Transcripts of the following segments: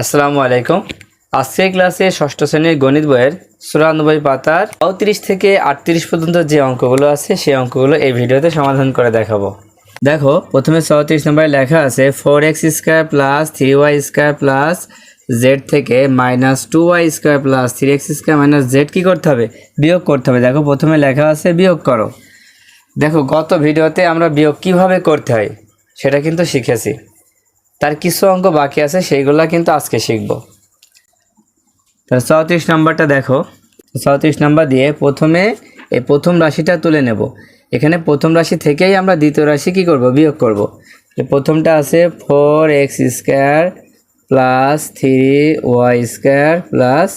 আসসালামু আলাইকুম। আজকের ক্লাসে ষষ্ঠ শ্রেণির গণিত বইয়ের চুরানব্বই পাতার চৌত্রিশ থেকে আটত্রিশ পর্যন্ত যে অঙ্কগুলো আছে, সেই অঙ্কগুলো এই ভিডিওতে সমাধান করে দেখাবো। দেখো, প্রথমে চৌত্রিশ নম্বরে লেখা আছে, four X square plus three Y square plus Z থেকে minus two Y square plus three X square minus Z কী করতে হবে? বিয়োগ করতে হবে। দেখো, প্রথমে লেখা আছে, বিয়োগ করো। দেখো, গত ভিডিওতে আমরা বিয়োগ কীভাবে করতে হয়, সেটা কিন্তু শিখেছি। তার কিছু অঙ্ক বাকি আছে, সেইগুলো কিন্তু আজকে শিখব। তাহলে চৌত্রিশ নম্বরটা দেখো। চৌত্রিশ নম্বর দিয়ে প্রথমে এই প্রথম রাশিটা তুলে নেব। এখানে প্রথম রাশি থেকেই আমরা দ্বিতীয় রাশি কি করব? বিয়োগ করব। প্রথমটা আছে four X square plus three Y square plus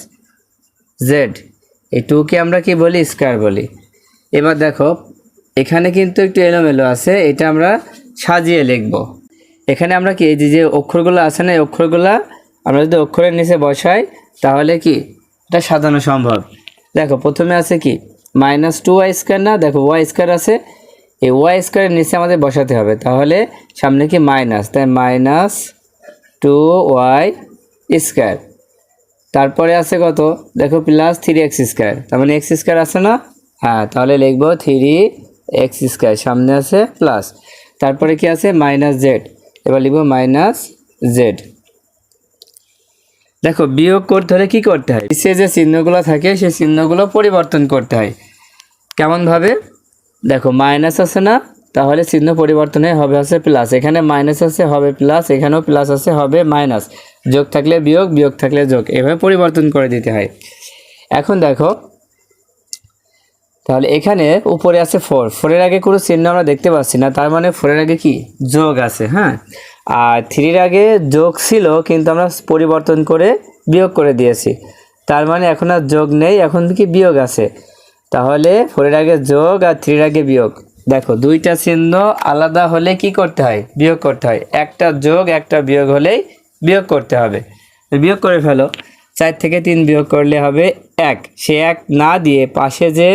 Z. এই টুকে আমরা কি বলি? স্কোয়ার বলি। এবার দেখো, এখানে কিন্তু একটু এলোমেলো আছে, এটা আমরা সাজিয়ে লিখব। এখানে আমরা কি, এই যে অক্ষরগুলো আছে না, এই অক্ষরগুলো আমরা যদি অক্ষরের নিচে বসাই, তাহলে কি? এটা সাজানো সম্ভব। দেখো, প্রথমে আছে কি? মাইনাস টু ওয়াই স্কোয়ার না? দেখো ওয়াই স্কোয়ার আছে। এই ওয়াই স্কোয়ারের নিচে আমাদের বসাতে হবে। তাহলে সামনে কি? মাইনাস তাই মাইনাস টু ওয়াই স্কোয়ার তারপরে আছে কত? দেখো প্লাস থ্রি এক্স স্কোয়ার তার মানে এক্স স্কোয়ার আছে না? হ্যাঁ তাহলে লিখব থ্রি এক্স স্কোয়ার সামনে আছে প্লাস তারপরে কি আছে? মাইনাস জেড এবার লিখব মাইনাস জেড দেখো, বিয়োগ করতে হলে কী করতে হয়? সে যে চিহ্নগুলো থাকে, সেই চিহ্নগুলো পরিবর্তন করতে হয়। কেমনভাবে দেখো মাইনাস আছে না, তাহলে চিহ্ন পরিবর্তনে হবে আছে প্লাস এখানে মাইনাস আছে, হবে প্লাস এখানেও প্লাস আছে, হবে মাইনাস যোগ থাকলে বিয়োগ বিয়োগ থাকলে যোগ। এভাবে পরিবর্তন করে দিতে হয়। এখন দেখো তাহলে এখানে উপরে আছে ফোর ফোরের আগে কোনো চিহ্ন আমরা দেখতে পাচ্ছি না, তার মানে ফোরের আগে কি? যোগ আছে হ্যাঁ? আর থ্রির আগে যোগ ছিল, কিন্তু আমরা পরিবর্তন করে বিয়োগ করে দিয়েছি। তার মানে এখন আর যোগ নেই, এখন কি বিয়োগ আছে? তাহলে ফোরের আগে যোগ আর থ্রির আগে বিয়োগ। দেখো, দুইটা চিহ্ন আলাদা হলে কি করতে হয়? বিয়োগ করতে হয়। একটা যোগ, একটা বিয়োগ হলেই বিয়োগ করতে হবে। বিয়োগ করে ফেলো। চার থেকে তিন বিয়োগ করলে হবে এক। সে এক না দিয়ে পাশে যে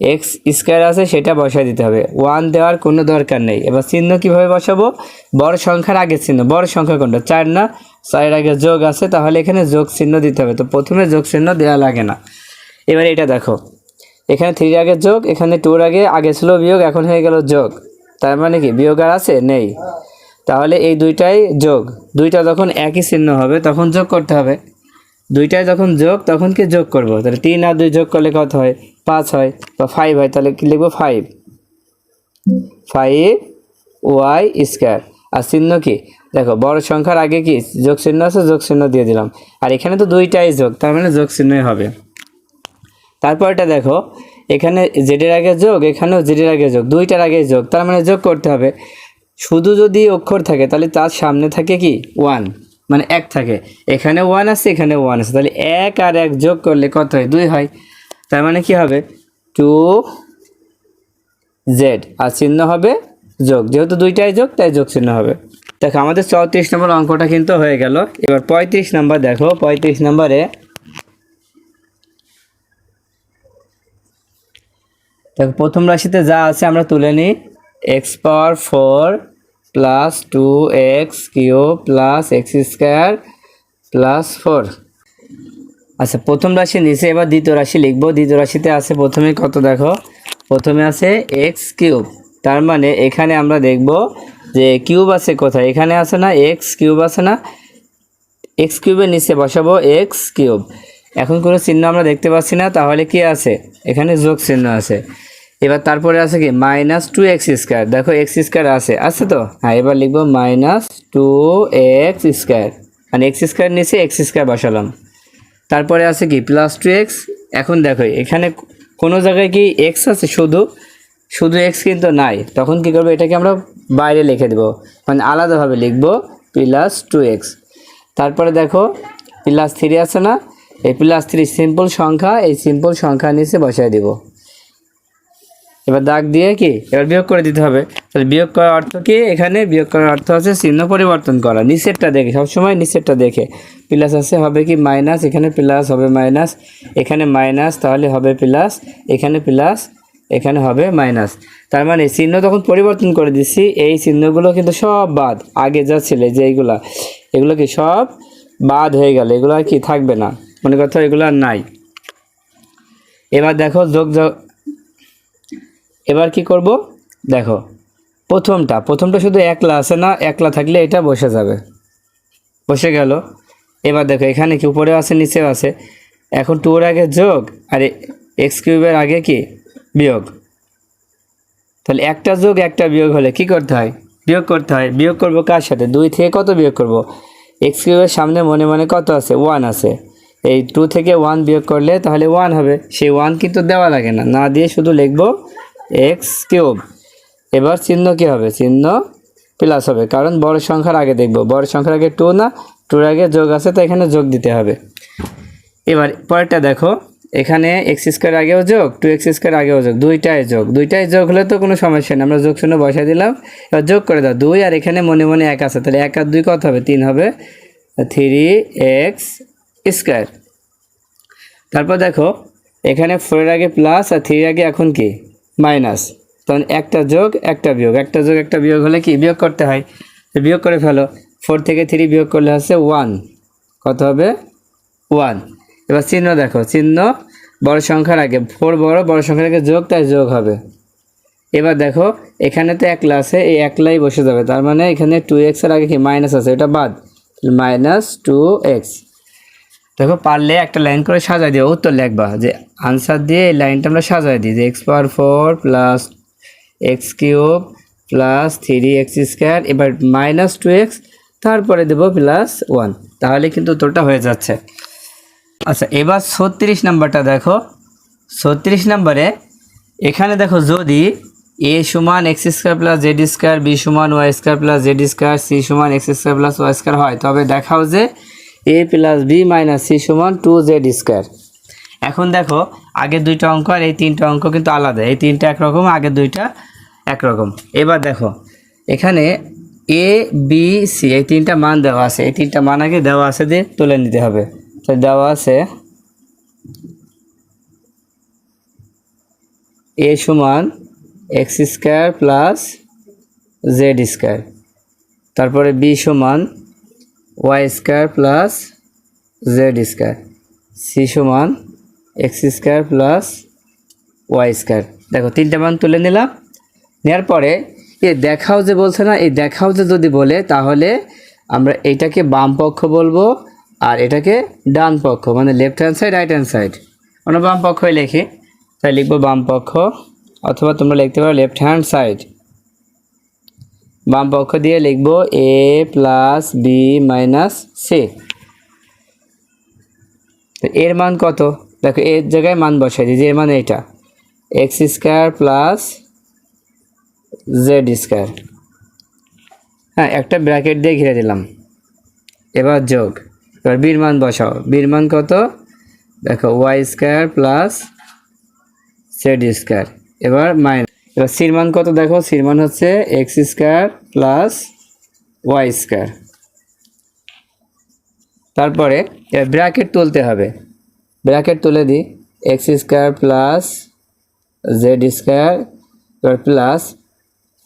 এক্স স্কোয়ার আছে, সেটা বসায় দিতে হবে। ওয়ান দেওয়ার কোনো দরকার নেই। এবার চিহ্ন কীভাবে বসাবো? বড় সংখ্যার আগে চিহ্ন। বড় সংখ্যা কোনটা? চার না? চারের আগে যোগ আছে, তাহলে এখানে যোগ চিহ্ন দিতে হবে। তো প্রথমে যোগ চিহ্ন দেওয়া লাগে না। এবার এটা দেখো। এখানে থ্রির আগে যোগ, এখানে টুর আগে আগে ছিল বিয়োগ, এখন হয়ে গেল যোগ। তার মানে কি? বিয়োগ আর আছে? নেই। তাহলে এই দুইটাই যোগ। দুইটা যখন একই চিহ্ন হবে, তখন যোগ করতে হবে। দুইটায় যখন যোগ, তখন কি যোগ করব? তাহলে তিন আর দুই যোগ করলে কত হয়? পাঁচ হয় বা ফাইভ হয়, তাহলে কি লিখব ফাইভ ফাইভ ওয়াই স্কোয়ার আর চিহ্ন কি? দেখো, বড় সংখ্যার আগে কি যোগ চিহ্ন আছে? যোগ চিহ্ন দিয়ে দিলাম। আর এখানে তো দুইটাই যোগ, তার মানে যোগ চিহ্নই হবে। তারপরটা দেখো, এখানে জেডের আগে যোগ, এখানেও জেডের আগে যোগ, দুইটার আগে যোগ, তার মানে যোগ করতে হবে। শুধু যদি অক্ষর থাকে, তাহলে তার সামনে থাকে কি? ওয়ান মানে এক থাকে। এখানে ওয়ান আছে, এখানে ওয়ান আছে। তাহলে এক আর এক যোগ করলে কত হয়? দুই হয়। তার মানে কি হবে? টু জেড আর চিহ্ন হবে যোগ। যেহেতু দুইটাই যোগ, তাই যোগ চিহ্ন হবে। দেখো, আমাদের চৌত্রিশ নম্বর অঙ্কটা কিন্তু হয়ে গেল। এবার পঁয়ত্রিশ নম্বর দেখো। পঁয়ত্রিশ নম্বরে দেখো, প্রথম রাশিতে যা আছে আমরা তুলে নিই। X power four plus two X cube plus X square plus four আচ্ছা প্রথম রাশি নিচে, এবার দ্বিতীয় রাশি লিখব। দ্বিতীয় রাশিতে আছে প্রথমে কত দেখো? প্রথমে আছে এক্স কিউব। তার মানে এখানে আমরা দেখব যে কিউব আছে কোথায়? এখানে আছে না? এক্স কিউব আছে না? এক্স কিউবের নিচে বসাবো এক্স কিউব। এখন কোনো চিহ্ন আমরা দেখতে পাচ্ছি না, তাহলে কি আছে? এখানে যোগ চিহ্ন আছে। এবার তারপরে আছে কি? মাইনাস টু এক্স স্কোয়ার দেখো এক্স স্কোয়ার আছে। আছে তো? হ্যাঁ এবার লিখব মাইনাস টু এক্স স্কোয়ার মানে এক্স স্কোয়ার নিচে এক্স স্কোয়ার বসালাম। তারপরে আছে কি প্লাস টু এক্স এখন দেখো, এখানে কোনো জায়গায় কি এক্স আছে? শুধু শুধু এক্স কিন্তু নাই। তখন কি করব? এটাকে আমরা বাইরে লিখে দেবো। মানে আলাদাভাবে লিখব প্লাস টু এক্স তারপরে দেখো প্লাস থ্রি আছে না? এই প্লাস থ্রি সিম্পল সংখ্যা, এই সিম্পল সংখ্যা নিচে বসায় দিব। এবার দাগ দিয়ে কি? এবার বিয়োগ করে দিতে হবে। তাহলে বিয়োগ করার অর্থ কি? এখানে বিয়োগ করার অর্থ আছে চিহ্ন পরিবর্তন করা। নিচেরটা দেখে, সবসময় নিচেরটা দেখে। প্লাস আছে, হবে কি? মাইনাস এখানে প্লাস হবে মাইনাস এখানে মাইনাস তাহলে হবে প্লাস এখানে প্লাস এখানে হবে মাইনাস তার মানে চিহ্ন তখন পরিবর্তন করে দিচ্ছি এই চিহ্নগুলো কিন্তু সব বাদ। আগে যা ছিল যে এইগুলা, এগুলো কি সব বাদ হয়ে গেল। এগুলো আর কি থাকবে না। মনে হয় এগুলো আর নাই। এবার দেখো যোগ এবার কি করব? দেখো, প্রথমটা প্রথমটা শুধু একলা আছে না, একলা থাকলে এটা বসে যাবে। বসে গেল। এবার দেখো, এখানে কি উপরেও আছে, নিচেও আছে। এখন টুর আগে যোগ, আর এক্স কিউবের আগে কি? বিয়োগ। তাহলে একটা যোগ, একটা বিয়োগ হলে কি করতে হয়? বিয়োগ করতে হয়। বিয়োগ করব কার সাথে? দুই থেকে কত বিয়োগ করব? এক্স কিউবের সামনে মনে মনে কত আছে? ওয়ান আছে। এই টু থেকে ওয়ান বিয়োগ করলে তাহলে ওয়ান হবে। সেই ওয়ান কিন্তু দেওয়া লাগে না। না দিয়ে শুধু লিখব এক্স কিউব। এবার চিহ্ন কি হবে? চিহ্ন প্লাস হবে। কারণ বড় সংখ্যার আগে দেখব। বড় সংখ্যার আগে টু না টুর আগে যোগ আছে, তো এখানে যোগ দিতে হবে। এবার পরেরটা দেখো। এখানে এক্স স্কোয়ার আগেও যোগ টু এক্স স্কোয়ার আগেও যোগ। দুইটাই যোগ। দুইটাই যোগ হলে তো কোনো সমস্যা নেই। আমরা যোগ শূন্য বসাই দিলাম। এবার যোগ করে দাও। দুই আর এখানে মনে মনে এক আছে। তাহলে এক আর দুই কত হবে? তিন হবে। থ্রি এক্স স্কোয়ার তারপর দেখো, এখানে ফোরের আগে প্লাস আর থ্রির আগে এখন কি? মাইনাস। তখন একটা যোগ, একটা বিয়োগ। একটা যোগ, একটা বিয়োগ হলে কি? বিয়োগ করতে হয়। বিয়োগ করে ফেলো। ফোর থেকে থ্রি বিয়োগ করলে হচ্ছে ওয়ান। কত হবে? ওয়ান। এবার চিহ্ন দেখো। চিহ্ন, বড় সংখ্যার আগে। ফোর বড় বড় সংখ্যার আগে যোগ, তাই যোগ হবে। এবার দেখো, এখানে তো একলা আছে, এই একলাই বসে যাবে। তার মানে এখানে টু এক্সের আগে কি? মাইনাস আছে। এটা বাদ। মাইনাস টু এক্স দেখো, পারলে একটা লাইন করে সাজাই দিও। উত্তর লিখবা যে আনসার দিয়ে এই লাইনটা আমরা সাজাই দিই যে X power four plus X cube plus three X square এবার মাইনাস টু এক্স তারপরে দেবো প্লাস ওয়ান তাহলে কিন্তু উত্তরটা হয়ে যাচ্ছে। আচ্ছা এবার ছত্রিশ নাম্বারটা দেখো। ছত্রিশ নাম্বারে এখানে দেখো যদি এ সমান X square plus Z square B সমান Y square plus Z square C সমান X square plus Y square হয়, তবে দেখাও যে A plus B minus C সমান টু জেড স্কোয়ার এখন দেখো আগের দুইটা অঙ্ক আর এই তিনটা অঙ্ক কিন্তু আলাদা। এই তিনটা একরকম আগের দুইটা একরকম। এবার দেখো, এখানে এ বি সি এই তিনটা মান দেওয়া আছে। এই তিনটা মান আগে দেওয়া আছে দিয়ে তুলে নিতে হবে। তো দেওয়া আছে এ সমান X square plus Z square তারপরে বি সমান Y square plus Z square. C সমান X square plus Y square. দেখো, তিনটা মান তুলে নিলাম। নেওয়ার পরে এ দেখাও যে বলছে না এই দেখাও যে যদি বলে, তাহলে আমরা এইটাকে বাম পক্ষ বলব আর এটাকে ডান পক্ষ মানে left hand side right hand side আমরা বাম পক্ষই লিখি, তাই লিখব বাম পক্ষ, অথবা তোমরা লিখতে পারো লেফট হ্যান্ড সাইড বাম পক্ষ দিয়ে লিখব A plus B minus C. এর মান কত? দেখো, এর জায়গায় মান বসাই দিই, যে এর মান এইটা x square plus z square. হ্যাঁ একটা ব্র্যাকেট দিয়ে ঘিরে দিলাম। এবার যোগ। এবার বীর মান বসাও। বীর মান কত? দেখো, y square plus z square. এবার মাইনাস এবার কত দেখো? সির মান হচ্ছে x square plus y square. তারপরে ব্র্যাকেট তুলতে হবে। ব্র্যাকেট তুলে দিই। X square plus z square plus.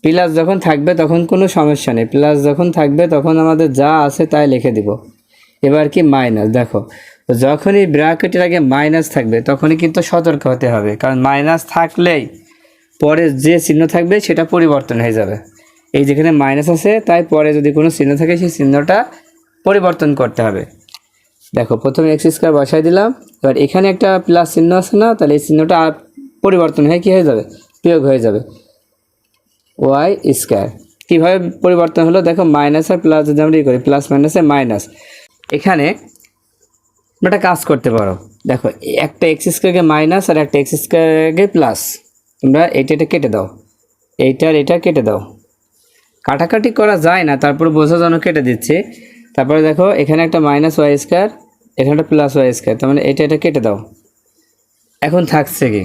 Plus যখন থাকবে তখন কোনো সমস্যা নেই। প্লাস যখন থাকবে তখন আমাদের যা আছে তাই লিখে দিব। এবার কি মাইনাস? দেখো, যখনই ব্র্যাকেটের আগে মাইনাস থাকবে তখনই কিন্তু সতর্ক হতে হবে। কারণ মাইনাস থাকলেই পরে যে চিহ্ন থাকবে সেটা পরিবর্তন হয়ে যাবে। এই যেখানে মাইনাস আছে, তাই পরে যদি কোনো চিহ্ন থাকে, সেই চিহ্নটা পরিবর্তন করতে হবে। দেখো, প্রথমে এক্স স্কোয়ার বসাই দিলাম। এবার এখানে একটা প্লাস চিহ্ন আছে না, তাহলে এই চিহ্নটা পরিবর্তন হয়ে কী হয়ে যাবে? বিয়োগ হয়ে যাবে। ওয়াই স্কোয়ার কীভাবে পরিবর্তন হলো? দেখো মাইনাস আর প্লাস যদি আমরা ই করি প্লাস মাইনাসে মাইনাস এখানে একটা কাজ করতে পারো। দেখো, একটা এক্স স্কোয়ারকে মাইনাস আর একটা এক্স স্কোয়ারকে প্লাস তোমরা এইটা এটা কেটে দাও। এইটার এটা কেটে দাও। কাটাকাটি করা যায় না, তারপর বোঝার জন্য কেটে দিচ্ছি। তারপরে দেখো, এখানে একটা মাইনাস ওয়াই স্কোয়ার এখানে একটা প্লাস ওয়াই স্কোয়ার তার মানে এটা এটা কেটে দাও। এখন থাকছে কি?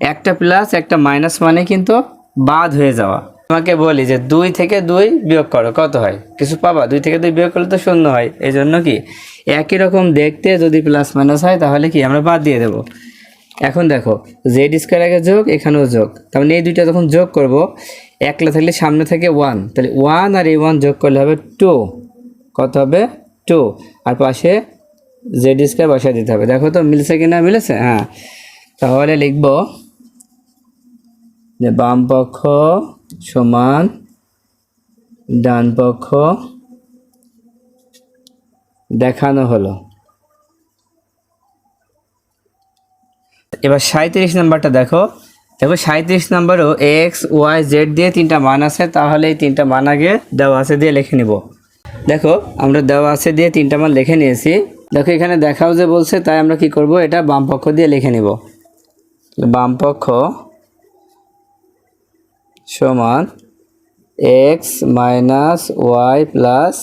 একটা প্লাস একটা মাইনাস মানে কিন্তু বাদ হয়ে যাওয়া। তোমাকে বলি যে দুই থেকে দুই বিয়োগ করো, কত হয়? কিছু পাবা? দুই থেকে দুই বিয়োগ করলে তো শূন্য হয়। এই জন্য কি? একই রকম দেখতে যদি প্লাস মাইনাস হয়, তাহলে কি? আমরা বাদ দিয়ে দেবো। এখন দেখো জেড স্কোয়ার আগে যোগ, এখানেও যোগ। তার মানে এই দুইটা যখন যোগ করব, একলা থাকলে সামনে থেকে ওয়ান তাহলে ওয়ান আর এই ওয়ান যোগ করলে হবে টু কত হবে? টু আর পাশে জেড স্কোয়ার বসায় দিতে হবে। দেখো তো, মিলছে কিনা মিলেছে? হ্যাঁ। তাহলে লিখব যে বাম পক্ষ সমান ডান পক্ষ দেখানো হলো। এবার সাঁত্রিশ নাম্বারটা দেখো। দেখো সাঁত্রিশ নাম্বারও এক্স, ওয়াই, জেড দিয়ে তিনটা মান আছে, তাহলে এই তিনটা মান আগে দেওয়া আছে দিয়ে লিখে নিব। দেখো, আমরা দেওয়া আছে দিয়ে তিনটা মান লিখে নিয়েছি। দেখো, এখানে দেখাও যে বলছে, তাই আমরা কি করব? এটা বাম পক্ষ দিয়ে লিখে নিব। বাম পক্ষ সমান x minus y plus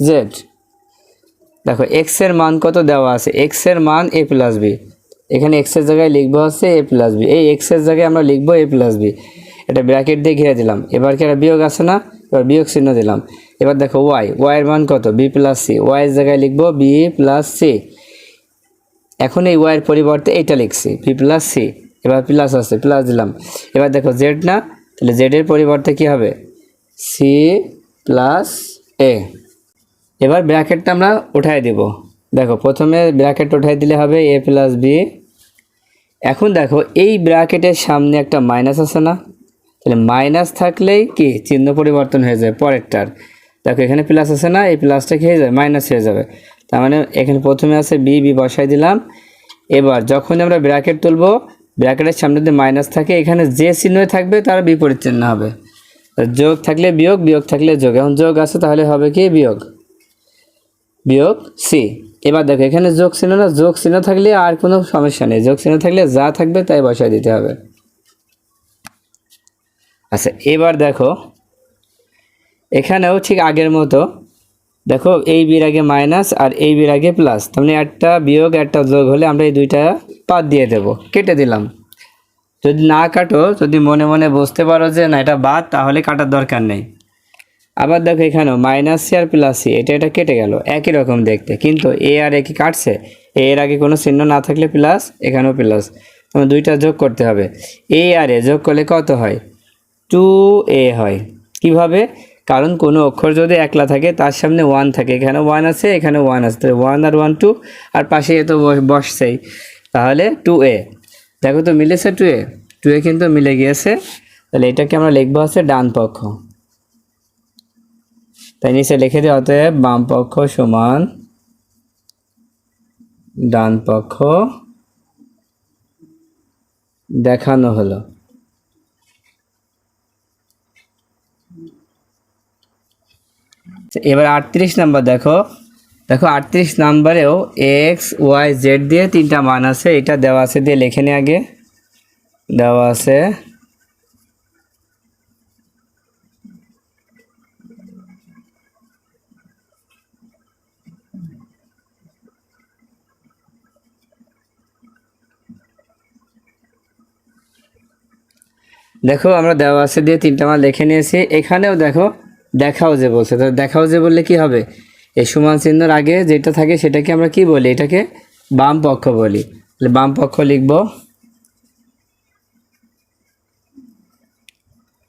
z. দেখো, এক্সের মান কত দেওয়া আছে? এক্সের মান এ প্লাস বি। এখানে এক্সের জায়গায় লিখব হচ্ছে এ প্লাস বি এই এক্সের জায়গায় আমরা লিখব এ প্লাস বি এটা ব্র্যাকেট দিয়ে ঘিরে দিলাম। এবার কি একটা বিয়োগ আছে না? এবার বিয়োগ চিহ্ন দিলাম। এবার দেখো ওয়াই ওয়াই এর মান কত? বি প্লাস সি ওয়াই এর জায়গায় লিখব বি প্লাস সি এখন এই ওয়াইয়ের পরিবর্তে এইটা লিখছি। বি প্লাস সি এবার প্লাস আছে প্লাস দিলাম। এবার দেখো জেড না? তাহলে জেডের পরিবর্তে কি হবে? সি প্লাস এ এবার ব্র্যাকেটটা আমরা উঠাই দেব। দেখো, প্রথমে ব্র্যাকেট উঠাই দিলে হবে এ প্লাস বি এখন দেখো, এই ব্র্যাকেটের সামনে একটা মাইনাস আছে না? তাহলে মাইনাস থাকলেই কি? চিহ্ন পরিবর্তন হয়ে যায় পরেরটার। দেখো, এখানে প্লাস আছে না? এই প্লাসটা হয়ে যাবে মাইনাস হয়ে যাবে। তার মানে এখানে প্রথমে আছে বি বি বসাই দিলাম। এবার যখন আমরা ব্র্যাকেট তুলবো ব্র্যাকেটের সামনে যদি মাইনাস থাকে, এখানে যে চিহ্ন থাকবে, তার বিপরীত চিহ্ন হবে। যোগ থাকলে বিয়োগ বিয়োগ থাকলে যোগ। এখন যোগ আছে, তাহলে হবে কি? বিয়োগ। বিয়োগ সি এবার দেখো, এখানে যোগ চিহ্ন না, যোগ চিহ্ন থাকলে আর কোনো সমস্যা নেই। যোগ চিহ্ন থাকলে যা থাকবে তাই বসায় দিতে হবে। আচ্ছা এবার দেখো, এখানেও ঠিক আগের মতো, দেখো এই বির আগে মাইনাস আর এই বির আগে প্লাস তার মানে একটা বিয়োগ, একটা যোগ হলে আমরা এই দুইটা বাদ দিয়ে দেব, কেটে দিলাম। যদি না কাটো, যদি মনে মনে বুঝতে পারো যে না, এটা বাদ, তাহলে কাটার দরকার নেই। আবার দেখো এখানেও মাইনাস সি আর প্লাস সি এটা এটা কেটে গেল, একই রকম দেখতে, কিন্তু এ আর এ কি কাটছে? এ এর আগে কোনো চিহ্ন না থাকলে প্লাস এখানেও প্লাস তোমার দুইটা যোগ করতে হবে। এ আর এ যোগ করলে কত হয়? টু এ হয়। কীভাবে? কারণ কোনো অক্ষর যদি একলা থাকে, তার সামনে ওয়ান থাকে, এখানে ওয়ান আছে, এখানে ওয়ান আছে, তাহলে ওয়ান আর ওয়ান টু আর পাশে এ তো বস- বসছেই। তাহলে টু এ দেখো তো মিলেছে টু এ টু এ কিন্তু মিলে গিয়েছে, তাহলে এটাকে আমরা লিখব হচ্ছে ডান পক্ষ। তাই নিচে লিখে দিই, অতএব বাম পক্ষ সমান ডান পক্ষ দেখানো হলো। এবার আটত্রিশ নাম্বার দেখো। দেখো, আটত্রিশ নাম্বারেও এক্স, ওয়াই, জেড দিয়ে তিনটা মান আছে, এটা দেওয়া আছে দিয়ে লেখে নি আগে। দেওয়া আছে দেখো, আমরা দেওয়া আছে দিয়ে তিনটা মাল লিখে নিয়েছি। এখানেও দেখো, দেখাও যে বলছে। তো দেখাও যে বললে কি হবে? এই সমান চিহ্নর আগে যেটা থাকে সেটাকে আমরা কি বলি? এটাকে বাম পক্ষ বলি। তাহলে বাম পক্ষ লিখব।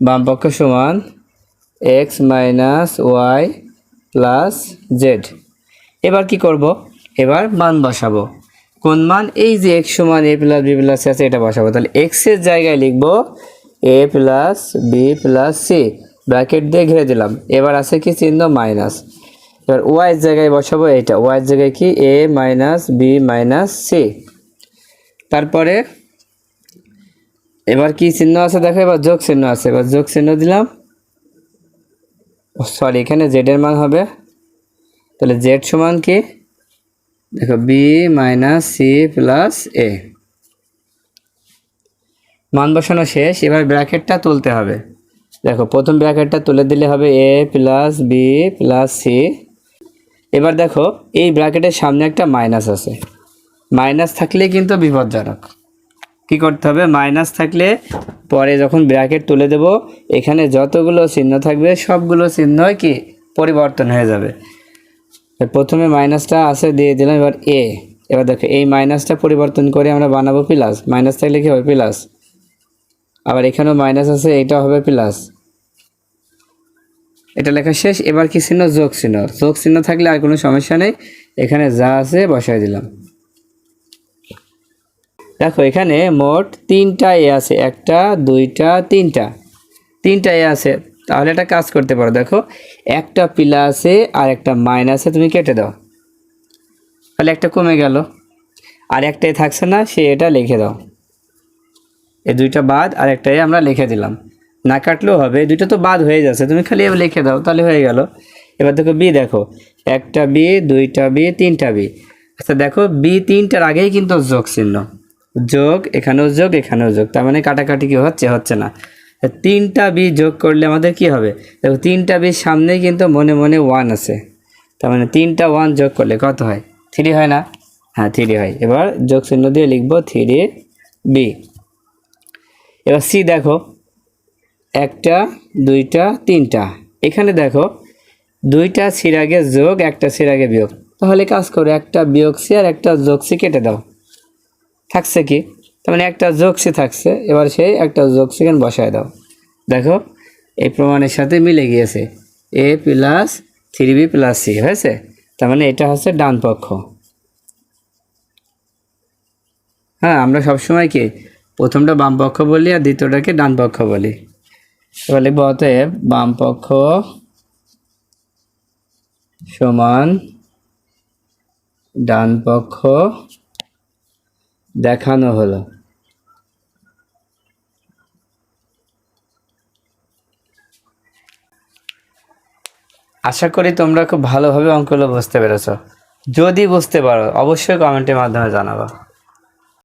বাম পক্ষ সমান x minus y plus z. এবার কি করব? এবার মান বসাবো। কোন মান? এই যে এক্স সমান এ প্লাস বি প্লাস আছে, এটা বসাবো। তাহলে এক্সের জায়গায় লিখব a plus b plus c bracket দিয়ে ঘিরে দিলাম। এবার আছে কি চিহ্ন মাইনাস এবার ওয়াই জায়গায় বসাবো এইটা। ওয়াই জায়গায় কি? A minus b minus c তারপরে এবার কি চিহ্ন আছে? দেখো, এবার যোগ চিহ্ন আছে। এবার যোগ চিহ্ন দিলাম। সরি এখানে জেডের মান হবে। তাহলে জেড সমান কি? দেখো b minus c plus a মান বসানো শেষ, এবার ব্র্যাকেটটা তুলতে হবে। দেখো, প্রথম ব্র্যাকেটটা তুলে দিলে হবে a plus b plus c এবার দেখো, এই ব্র্যাকেটের সামনে একটা মাইনাস আছে। মাইনাস থাকলে কিন্তু বিপজ্জনক। কি করতে হবে? মাইনাস থাকলে পরে যখন ব্র্যাকেট তুলে দেব, এখানে যতগুলো চিহ্ন থাকবে, সবগুলো চিহ্নই কি? পরিবর্তন হয়ে যাবে। প্রথমে মাইনাসটা আছে, দিয়ে দিলাম এবার এ এবার দেখো, এই মাইনাসটা পরিবর্তন করে আমরা বানাবো প্লাস মাইনাস থাকলে কি হবে? প্লাস আবার এখানেও মাইনাস আছে, এটা হবে প্লাস এটা লেখা শেষ, এবার কি চিহ্ন? যোগ চিহ্ন। যোগ চিহ্ন থাকলে আর কোনো সমস্যা নেই। এখানে যা আছে বসাই দিলাম। দেখো, এখানে মোট তিনটা এ আছে, একটা, দুইটা, তিনটা। তিনটা এ আছে, তাহলে একটা কাজ করতে পারো। দেখো, একটা প্লাসে আর একটা মাইনাসে তুমি কেটে দাও। তাহলে একটা কমে গেল। আর একটাই থাকছে না, সে এটা লিখে দাও। এই দুইটা বাদ আর একটাই আমরা লিখে দিলাম। না কাটলেও হবে দুইটা তো বাদ হয়ে যাচ্ছে, তুমি খালি এবার লিখে দাও, তাহলে হয়ে গেল। এবার দেখো বি দেখো, একটা বি, দুইটা বি, তিনটা বি। আচ্ছা দেখো, বি তিনটার আগেই কিন্তু যোগ চিহ্ন। যোগ, এখানেও যোগ এখানেও যোগ, তার মানে কাটাকাটি কি হচ্ছে হচ্ছে না। তিনটা বি যোগ করলে আমাদের কি হবে? দেখো, তিনটা বির সামনেই কিন্তু মনে মনে ওয়ান আছে। তার মানে তিনটা ওয়ান যোগ করলে কত হয়? থ্রি হয় না? হ্যাঁ থ্রি হয়। এবার যোগ চিহ্ন দিয়ে লিখব থ্রি বি। এবার সি দেখো, একটা, দুইটা, তিনটা। এখানে দেখো, দুইটা সির আগে যোগ, একটা সির আগে বিয়োগ। তাহলে কাজ করো, একটা বিয়োগ সি আর একটা যোগ সি কেটে দাও। থাকছে কি? তার মানে একটা যোগ সি থাকছে, এবার সেই একটা যোগ সিকেন বসায় দাও। দেখো, এই প্রমাণের সাথে মিলে গিয়েছে। A plus three b plus c, হয়েছে? তার মানে এটা হচ্ছে ডান পক্ষ। হ্যাঁ আমরা সবসময় কি প্রথমটা বাম পক্ষ বলি আর দ্বিতীয়টাকে ডান পক্ষ বলি। এবার অতএব বাম পক্ষ সমান ডান পক্ষ দেখানো হলো। আশা করি তোমরা খুব ভালোভাবে অঙ্কগুলো বুঝতে পেরেছ। যদি বুঝতে পারো, অবশ্যই কমেন্টের মাধ্যমে জানাবা।